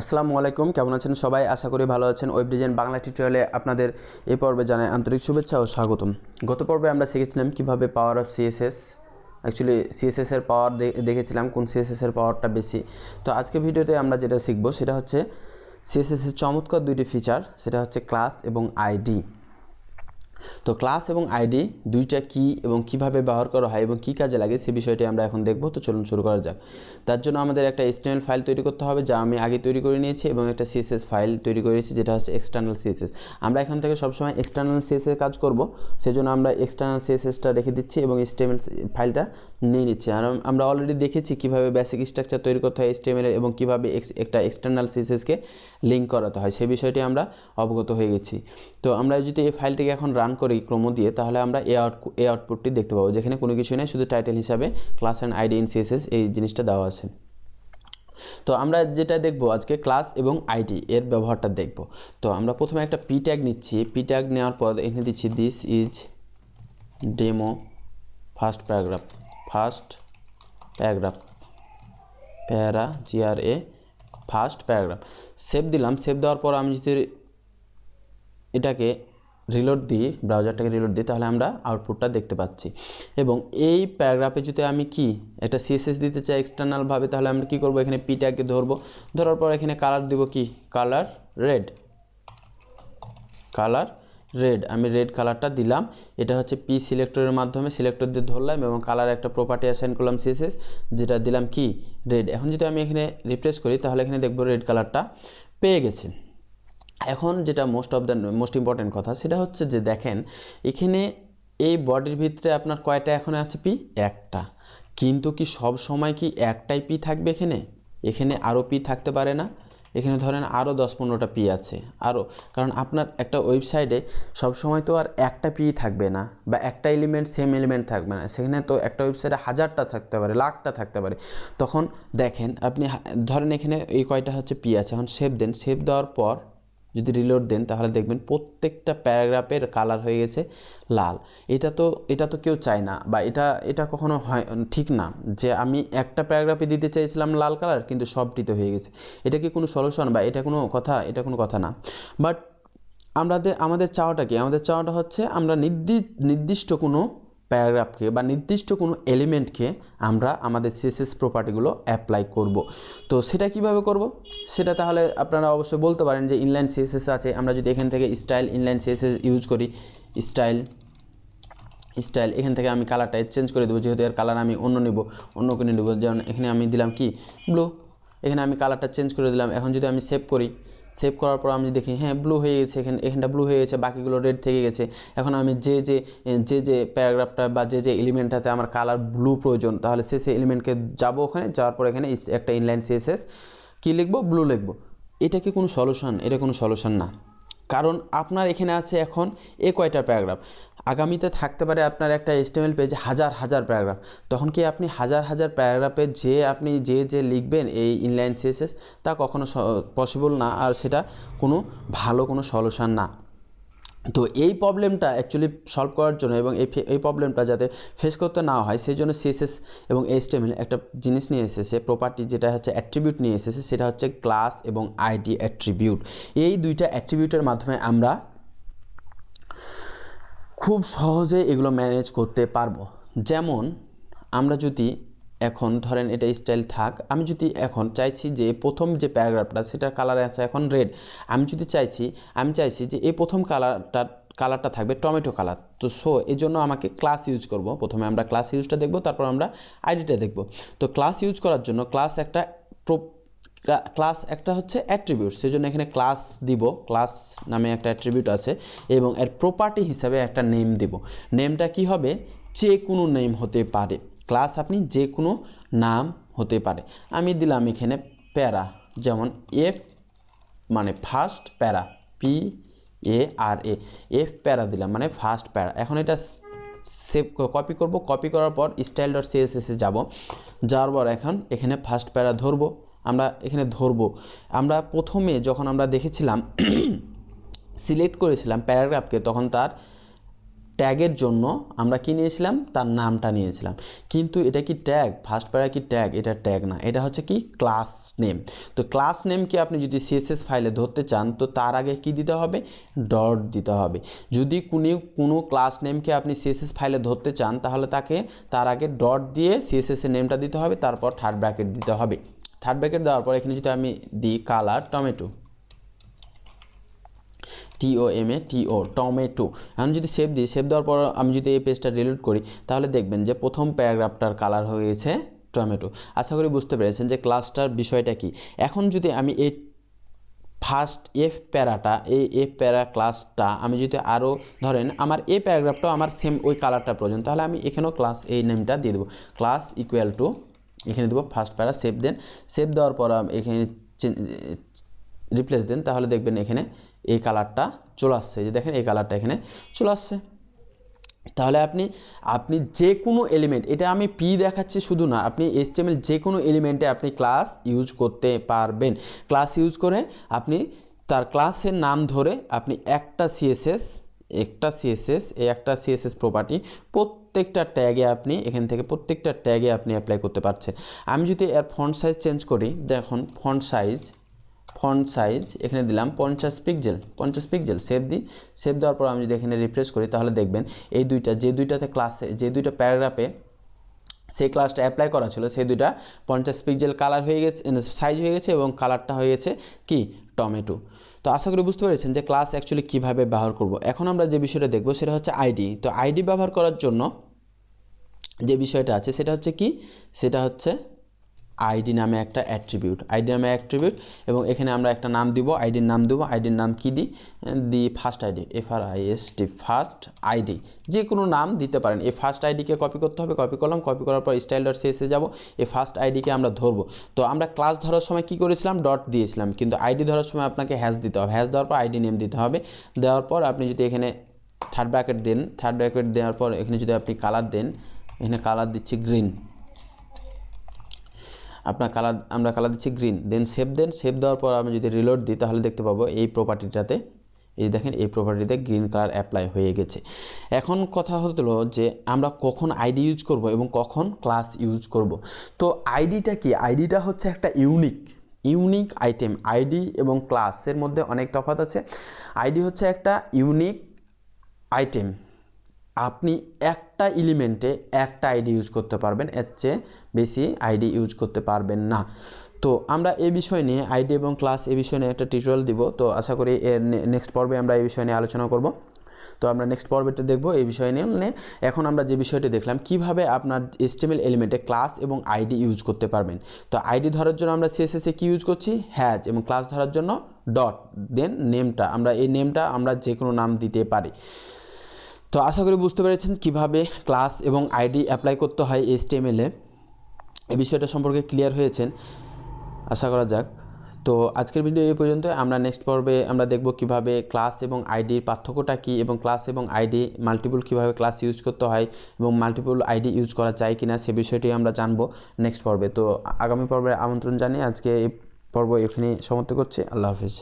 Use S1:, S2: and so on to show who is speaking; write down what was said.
S1: আসসালামু আলাইকুম, কেমন আছেন সবাই? আশা করি ভালো আছেন। ওয়েব ডিজাইন বাংলা টিউটোরিয়ালে আপনাদের এই পর্বে জানাই আন্তরিক শুভেচ্ছা ও স্বাগতম। গত পর্বে আমরা শিখেছিলাম কীভাবে পাওয়ার অফ সিএসএস অ্যাকচুয়ালি সিএসএসের পাওয়ার দেখেছিলাম কোন সিএসএসের পাওয়ারটা বেশি। তো আজকে ভিডিওতে আমরা যেটা শিখব সেটা হচ্ছে সিএসএসের চমৎকার দুইটি ফিচার সেটা হচ্ছে ক্লাস এবং আইডি তো ক্লাস এবং আইডি দুইটা কি এবং কীভাবে ব্যবহার করা হয় এবং কী কাজে লাগে সে বিষয়টি আমরা এখন দেখব। তো চলুন শুরু করা যাক। তার জন্য আমাদের একটা এক্সটার্নাল ফাইল তৈরি করতে হবে যা আমি আগে তৈরি করে নিয়েছি এবং একটা সিএসএস ফাইল তৈরি করেছি যেটা হচ্ছে এক্সটার্নাল সিএসএস আমরা এখান থেকে সবসময় এক্সটার্নাল সিএসএস কাজ করব, সেজন্য আমরা এক্সটার্নাল সিএসএসটা রেখে দিচ্ছি এবং স্টেমেল ফাইলটা নিয়ে নিচ্ছি। আর আমরা অলরেডি দেখেছি কীভাবে বেসিক স্ট্রাকচার তৈরি করতে হয় স্টেমেল এবং কীভাবে একটা এক্সটার্নাল সিএসএসকে লিঙ্ক করাতে হয়, সে বিষয়টি আমরা অবগত হয়ে গেছি। তো আমরা যদি এই ফাইলটিকে এখন রান করি ক্রম দিয়ে তাহলে আমরা এ আউট, এ আউটপুটটি দেখতে পাবো। যেখানে কোনো কিছু নেই, শুধু টাইটেল হিসাবে class and ID in CSS এই জিনিসটা দেওয়া আছে। তো আমরা যেটা দেখব, আজকে ক্লাস এবং আইডি এর ব্যবহারটা দেখব। তো আমরা প্রথমে একটা পি ট্যাগ নিচ্ছি। পি ট্যাগ নেওয়ার পর এখানে দিচ্ছি this is demo first paragraph first paragraph para G R A first paragraph save দিলাম। সেভ দেওয়ার পর আমি যদি এটাকে রিলোড দিই ব্রাউজারটাকে রিলোড দিই, তাহলে আমরা আউটপুটটা দেখতে পাচ্ছি। এবং এই প্যারাগ্রাফে যদি আমি কি, একটা সিএসএস দিতে চাই এক্সটার্নালভাবে তাহলে আমরা কি করব? এখানে পিটাকে ধরবো। ধরার পর এখানে কালার দিব কি? কালার রেড কালার রেড আমি রেড কালারটা দিলাম। এটা হচ্ছে পি সিলেক্টরের মাধ্যমে সিলেক্টর দিয়ে ধরলাম এবং কালার একটা প্রপার্টি অ্যাসাইন করলাম সিএসএস যেটা দিলাম কি? রেড এখন যদি আমি এখানে রিপ্লেস করি, তাহলে এখানে দেখব রেড কালারটা পেয়ে গেছে। এখন যেটা most of the most important কথা সেটা হচ্ছে যে দেখেন, এখানে এই বডির ভিতরে আপনার কয়টা এখন আছে পি? একটা। কিন্তু কি সব সময় কি একটাই পি থাকবে এখানে? এখানে আরও পি থাকতে পারে না। এখানে ধরেন আরও দশ পনেরোটা পি আছে। আরও, কারণ আপনার একটা ওয়েবসাইটে সবসময় তো আর একটা পি থাকবে না বা একটা এলিমেন্ট সেম এলিমেন্ট থাকবে না। সেখানে তো একটা ওয়েবসাইটে হাজারটা থাকতে পারে, লাখটা থাকতে পারে। তখন দেখেন আপনি ধরেন এখানে এই কয়টা হচ্ছে পি আছে। এখন সেভ দেন সেভ দেওয়ার পর যদি রিলোড দেন, তাহলে দেখবেন প্রত্যেকটা প্যারাগ্রাফের কালার হয়ে গেছে লাল। এটা তো এটা তো কেউ চায় না বা এটা এটা কখনো হয়, ঠিক না যে আমি একটা প্যারাগ্রাফে দিতে চাইছিলাম লাল কালার কিন্তু সবটিতে হয়ে গেছে। এটা কি কোনো সলিউশন বা এটা কোনো কথা, এটা কোনো কথা না। বাট আমাদের আমাদের চাওয়াটা কি? আমাদের চাওয়াটা হচ্ছে আমরা নির্দি, নির্দিষ্ট কোনো প্যারাগ্রাফকে বা নির্দিষ্ট কোনো এলিমেন্টকে আমরা আমাদের সিএসএস প্রপার্টিগুলো অ্যাপ্লাই করব। তো সেটা কীভাবে করব? সেটা তাহলে আপনারা অবশ্যই বলতে পারেন যে ইনলাইন সিএসএস আছে। আমরা যদি এখান থেকে স্টাইল ইনলাইন সিএসএস ইউজ করি স্টাইল স্টাইল এখান থেকে আমি কালারটা চেঞ্জ করে দেবো। যেহেতু এর কালার আমি অন্য নেব, অন্য কিনে নেব। যেমন এখানে আমি দিলাম কি? ব্লু এখানে আমি কালারটা চেঞ্জ করে দিলাম। এখন যদি আমি সেভ করি সেভ করার পর আমি দেখি হ্যাঁ ব্লু হয়ে গেছে, এখানে, এখানটা ব্লু হয়ে গেছে, বাকিগুলো রেড থেকে গেছে। এখন আমি যে যে যে যে প্যারাগ্রাফটা বা যে যে এলিমেন্টটাতে আমার কালার ব্লু প্রয়োজন, তাহলে সে সে এলিমেন্টকে যাব ওখানে, যাওয়ার পর এখানে একটা ইনলাইন সিএসএস কী লিখব? ব্লু লিখব। এটা কি কোনো সলিউশন এটা কোনো সলিউশন না। কারণ আপনার এখানে আছে এখন এ কয়টা প্যারাগ্রাফ আগামীতে থাকতে পারে আপনার একটা এস্টিমেল পেজ হাজার হাজার প্যারাগ্রাফ। তখন কি আপনি হাজার হাজার প্যারাগ্রাফে যে আপনি যে যে লিখবেন এই ইনলাইন সিএসএস তা কখনো পসিবল না, আর সেটা কোনো ভালো কোনো সলিউশন না। তো এই প্রবলেমটা অ্যাকচুয়ালি সলভ করার জন্য এবং এই এই প্রবলেমটা যাতে ফেস করতে না হয়, সেই জন্য সিএসএস এবং এইচটিএমএল একটা জিনিস নিয়ে এসেছে প্রপার্টি যেটা হচ্ছে অ্যাট্রিবিউট নিয়ে এসেছে, সেটা হচ্ছে ক্লাস এবং আইডি অ্যাট্রিবিউট এই দুইটা অ্যাট্রিবিউটের মাধ্যমে আমরা খুব সহজে এগুলো ম্যানেজ করতে পারব। যেমন, আমরা যদি এখন ধরেন এটা স্টাইল থাক, আমি যদি এখন চাইছি যে প্রথম যে প্যারাগ্রাফটা সেটার কালার আছে এখন রেড আমি যদি চাইছি, আমি চাইছি যে এই প্রথম কালারটা কালারটা থাকবে টমেটো কালার তো সো এই জন্য আমাকে ক্লাস ইউজ করব। প্রথমে আমরা ক্লাস ইউজটা দেখব, তারপর আমরা আইডিটা দেখব। তো ক্লাস ইউজ করার জন্য ক্লাস একটা ক্লাস একটা হচ্ছে অ্যাট্রিবিউট সেই জন্য এখানে ক্লাস দিব ক্লাস নামে একটা অ্যাট্রিবিউট আছে, এবং এর প্রপার্টি হিসাবে একটা নেম দিব। নেমটা কি হবে? যে কোনো নেম হতে পারে। ক্লাস আপনি যে কোনো নাম হতে পারে। আমি দিলাম এখানে প্যারা, যেমন এফ মানে ফার্স্ট প্যারা P A R A F প্যারা দিলাম মানে ফার্স্ট প্যারা। এখন এটা সেভ কপি করব। কপি করার পর স্টাইল ডট সিএসএসে যাব। যাওয়ার পর এখন এখানে ফার্স্ট প্যারা ধরবো। আমরা এখানে ধরবো। আমরা প্রথমে যখন আমরা দেখেছিলাম, সিলেক্ট করেছিলাম প্যারাগ্রাফকে, তখন তার ট্যাগের জন্য আমরা কি নিয়েছিলাম? তার নামটা নিয়েছিলাম। কিন্তু এটা কি ট্যাগ? ফার্স্ট প্যারা কি ট্যাগ? এটা ট্যাগ না। এটা হচ্ছে কি? ক্লাস নেম তো ক্লাস নেমকে আপনি যদি সিএসএস ফাইলে ধরতে চান, তো তার আগে কি দিতে হবে? ডট দিতে হবে। যদি কোনো কোনো ক্লাস নেমকে আপনি সিএসএস ফাইলে ধরতে চান, তাহলে তাকে তার আগে ডট দিয়ে সিএসএস এর নেমটা দিতে হবে, তারপর থার্ড ব্র্যাকেট দিতে হবে। থার্ড ব্র্যাকেট দেওয়ার পর এখানে যদি আমি দিই colour tomato T O M A T O tomato এখন যদি সেভ দিই সেভ দেওয়ার পর আমি যদি এই পেজটা ডিলিট করি, তাহলে দেখবেন যে প্রথম প্যারাগ্রাফটার কালার হয়ে গেছে টমেটো আশা করি বুঝতে পেরেছেন যে ক্লাসটার বিষয়টা কি। এখন যদি আমি এই ফার্স্ট এফ প্যারাটা, এই এফ প্যারা ক্লাসটা আমি যদি আরও ধরেন আমার এই প্যারাগ্রাফটাও আমার সেম ওই কালারটা প্রয়োজন, তাহলে আমি এখানেও ক্লাস এই নেমটা দিয়ে দেবো। ক্লাস ইকুয়াল টু এখানে দেবো ফার্স্ট প্যারা সেভ দেন সেভ দেওয়ার পর এখানে রিপ্লেস দেন তাহলে দেখবেন এখানে এই কালারটা চলে আসছে। যে দেখেন, এই কালারটা এখানে চলে আসছে। তাহলে আপনি আপনি যে কোনো এলিমেন্ট এটা আমি পি দেখাচ্ছি শুধু না, আপনি এইচটিএমএল যে কোনো এলিমেন্টে আপনি ক্লাস ইউজ করতে পারবেন। ক্লাস ইউজ করে আপনি তার ক্লাসের নাম ধরে আপনি একটা সিএসএস একটা সিএসএস এই একটা সিএসএস প্রপার্টি প্রত্যেকটা ট্যাগে আপনি, এখান থেকে প্রত্যেকটা ট্যাগে আপনি অ্যাপ্লাই করতে পারছেন। আমি যদি এর ফন্ট সাইজ চেঞ্জ করি, দেখুন ফন্ট সাইজ ফন্ট সাইজ এখানে দিলাম পঞ্চাশ পিক্সেল পঞ্চাশ পিক্সেল সেভ দিই। সেভ দেওয়ার পর আমি যদি এখানে রিফ্রেশ করি, তাহলে দেখবেন এই দুইটা, যে দুইটাতে ক্লাসে যে দুইটা প্যারাগ্রাফে সেই ক্লাসটা অ্যাপ্লাই করা ছিল, সেই দুইটা পঞ্চাশ পিক্সেল কালার হয়ে গেছে সাইজ হয়ে গেছে এবং কালারটা হয়ে গেছে কি? টমেটো তো আশা করি বুঝতে পেরেছেন যে ক্লাস অ্যাকচুয়ালি কীভাবে ব্যবহার করব। এখন আমরা যে বিষয়টা দেখব সেটা হচ্ছে আইডি তো আইডি ব্যবহার করার জন্য যে বিষয়টা আছে সেটা হচ্ছে কি? সেটা হচ্ছে আইডি নামে একটা অ্যাট্রিবিউট। আইডি নামে অ্যাট্রিবিউট এবং এখানে আমরা একটা নাম দিব আইডির নাম দেবো আইডির নাম কি দিই the first ID F R I S T first ID. যে কোনো নাম দিতে পারেন। এই ফার্স্ট আইডিকে কপি করতে হবে কপি করলাম কপি করার পর স্টাইল ডট সিএসে যাব, এই ফার্স্ট আইডিকে আমরা ধরবো। তো আমরা ক্লাস ধরার সময় কি করেছিলাম? ডট দিয়েছিলাম। কিন্তু আইডি ধরার সময় আপনাকে হ্যাশ দিতে হবে। হ্যাশ দেওয়ার পর আইডি নেম দিতে হবে। দেওয়ার পর আপনি যদি এখানে third bracket then third bracket দেওয়ার পর এখানে যদি আপনি কালার দেন, এখানে কালার দিচ্ছি গ্রিন আপনার কালার আমরা কালার দিচ্ছি green then save then save দেওয়ার পর আমি যদি রিলোড দিই, তাহলে দেখতে পাবো এই প্রপার্টিটাতে এই দেখেন, এই প্রপার্টিতে গ্রিন কালার অ্যাপ্লাই হয়ে গেছে। এখন কথা হলো যে আমরা কখন আইডি ইউজ করব এবং কখন ক্লাস ইউজ করব। তো আইডিটা কি? আইডিটা হচ্ছে একটা ইউনিক ইউনিক আইটেম আইডি এবং ক্লাসের মধ্যে অনেক তফাৎ আছে। আইডি হচ্ছে একটা ইউনিক আইটেম আপনি একটা এলিমেন্টে একটা আইডি ইউজ করতে পারবেন, এর চেয়ে বেশি আইডি ইউজ করতে পারবেন না। তো আমরা এই বিষয় নিয়ে, আইডি এবং ক্লাস এই বিষয় নিয়ে একটা টিউটোরিয়াল দিব। তো আশা করি এর নেক্সট পর্বে আমরা এই বিষয় নিয়ে আলোচনা করব। তো আমরা নেক্সট পর্বেটা দেখব এই বিষয় নিয়ে। এখন আমরা যে বিষয়টি দেখলাম, কীভাবে আপনার এস্টিমেল এলিমেন্টে ক্লাস এবং আইডি ইউজ করতে পারবেন। তো আইডি ধরার জন্য আমরা সিএসএসে কি ইউজ করছি? হ্যাজ এবং ক্লাস ধরার জন্য ডট, দেন নেমটা। আমরা এই নেমটা আমরা যে কোনো নাম দিতে পারি। তো আশা করি বুঝতে পেরেছেন কীভাবে ক্লাস এবং আইডি অ্যাপ্লাই করতে হয় এইচটিএমএলে এই বিষয়টা সম্পর্কে ক্লিয়ার হয়েছেন, আশা করা যাক। তো আজকের ভিডিও এই পর্যন্ত। আমরা নেক্সট পর্বে আমরা দেখব কীভাবে ক্লাস এবং আইডির পার্থক্যটা কী এবং ক্লাস এবং আইডি মাল্টিপল কীভাবে ক্লাস ইউজ করতে হয় এবং মাল্টিপল আইডি ইউজ করা যায় কিনা সে বিষয়টি আমরা জানব নেক্সট পর্বে। তো আগামী পর্বে আমন্ত্রণ জানিয়ে আজকে এই পর্ব এখানে সমাপ্ত করছি। আল্লাহ হাফিজ।